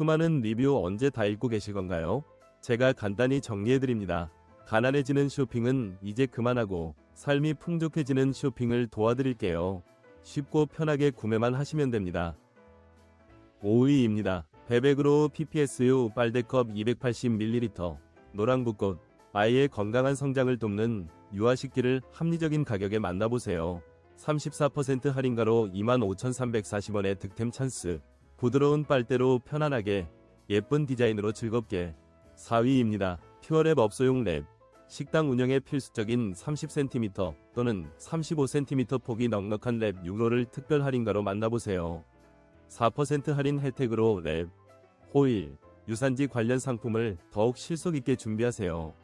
수많은 리뷰 언제 다 읽고 계실 건가요? 제가 간단히 정리해드립니다. 가난해지는 쇼핑은 이제 그만하고 삶이 풍족해지는 쇼핑을 도와드릴게요. 쉽고 편하게 구매만 하시면 됩니다. 5위입니다. 베백으로 PPSU 빨대컵 280ml 노랑붓꽃 아이의 건강한 성장을 돕는 유아식기를 합리적인 가격에 만나보세요. 34% 할인가로 25,340원의 득템 찬스 부드러운 빨대로 편안하게 예쁜 디자인으로 즐겁게 4위입니다. 퓨어랩 업소용 랩 식당 운영에 필수적인 30cm 또는 35cm 폭이 넉넉한 랩 6로를 특별 할인가로 만나보세요. 4% 할인 혜택으로 랩, 호일, 유산지 관련 상품을 더욱 실속 있게 준비하세요.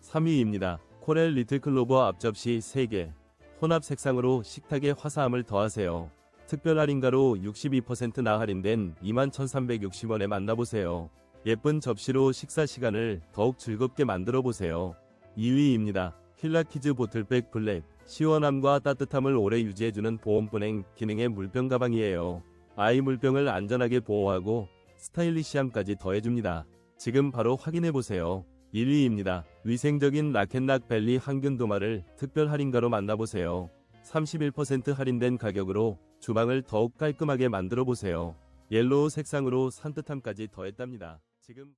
3위입니다. 코렐 리틀 클로버 앞접시 3개, 혼합 색상으로 식탁에 화사함을 더하세요. 특별 할인가로 62%나 할인된 21,360원에 만나보세요. 예쁜 접시로 식사 시간을 더욱 즐겁게 만들어 보세요. 2위입니다. 힐라키즈 보틀백 블랙 시원함과 따뜻함을 오래 유지해주는 보온분행 기능의 물병 가방이에요. 아이 물병을 안전하게 보호하고 스타일리시함까지 더해줍니다. 지금 바로 확인해보세요. 1위입니다. 위생적인 라켓락 벨리 항균 도마를 특별 할인가로 만나보세요. 31% 할인된 가격으로 주방을 더욱 깔끔하게 만들어 보세요. 옐로우 색상으로 산뜻함까지 더했답니다. 지금